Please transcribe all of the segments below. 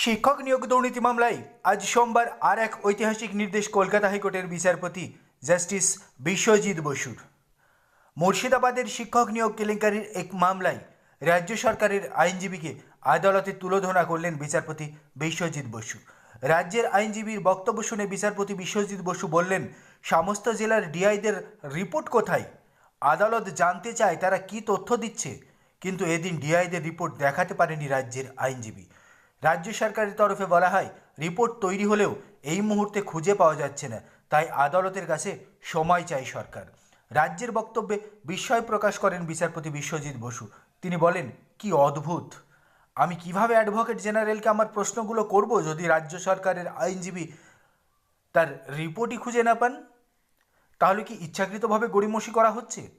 শিক্ষক নিয়োগ দুর্নীতি মামলায় আজ সোমবার আর এক ঐতিহাসিক নির্দেশ কলকাতা হাইকোর্টের বিচারপতি জাস্টিস বিশ্বজিৎ বসুর। মুর্শিদাবাদের শিক্ষক নিয়োগ কেলেঙ্কারির এক মামলায় রাজ্য সরকারের আইনজীবীকে আদালতে তুলোধনা করলেন বিচারপতি বিশ্বজিৎ বসু। রাজ্যের আইনজীবীর বক্তব্য শুনে বিচারপতি বিশ্বজিৎ বসু বললেন, সমস্ত জেলার ডিআইদের রিপোর্ট কোথায়? আদালত জানতে চায় তারা কি তথ্য দিচ্ছে। কিন্তু এদিন ডিআইদের রিপোর্ট দেখাতে পারেনি রাজ্যের আইনজীবী। রাজ্য সরকারের তরফে বলা হয়, রিপোর্ট তৈরি হলেও এই মুহূর্তে খুঁজে পাওয়া যাচ্ছে না। তাই আদালতের কাছে সময় চাই সরকার। রাজ্যের বক্তব্যে বিস্ময় প্রকাশ করেন বিচারপতি বিশ্বজিৎ বসু। তিনি বলেন, কি অদ্ভুত! আমি কীভাবে অ্যাডভোকেট জেনারেলকে আমার প্রশ্নগুলো করব যদি রাজ্য সরকারের আইনজীবী তার রিপোর্টই খুঁজে না পান? তাহলে কি ইচ্ছাকৃতভাবে গড়িমসি করা হচ্ছে?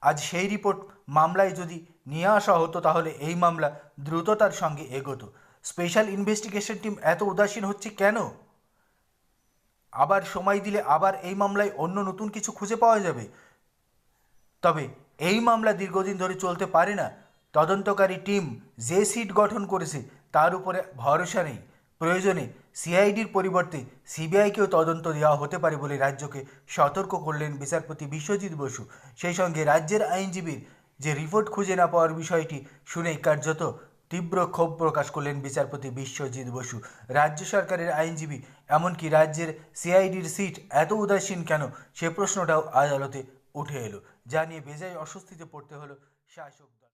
আজ সেই রিপোর্ট মামলায় যদি নিয়ে আসা হতো তাহলে এই মামলা দ্রুততার সঙ্গে এগোতো। স্পেশাল ইনভেস্টিগেশন টিম এত উদাসীন হচ্ছে কেন? আবার সময় দিলে আবার এই মামলায় অন্য নতুন কিছু খুঁজে পাওয়া যাবে। তবে এই মামলা দীর্ঘদিন ধরে চলতে পারে না। তদন্তকারী টিম যে সিট গঠন করেছে তার উপরে ভরসা নেই। প্রয়োজনে সিআইডির পরিবর্তে সিবিআইকেও তদন্ত দেওয়া হতে পারে বলে রাজ্যকে সতর্ক করলেন বিচারপতি বিশ্বজিৎ বসু। সেই সঙ্গে রাজ্যের আইনজীবীর যে রিপোর্ট খুঁজে না পাওয়ার বিষয়টি শুনেই কার্যত তীব্র ক্ষোভ প্রকাশ করলেন বিচারপতি বিশ্বজিৎ বসু। রাজ্য সরকারের আইনজীবী, এমনকি রাজ্যের সিআইডির সিট এত উদাসীন কেন সে প্রশ্নটাও আদালতে উঠে এলো। যা নিয়ে বেজায় অস্বস্তিতে পড়তে হলো শাসক দল।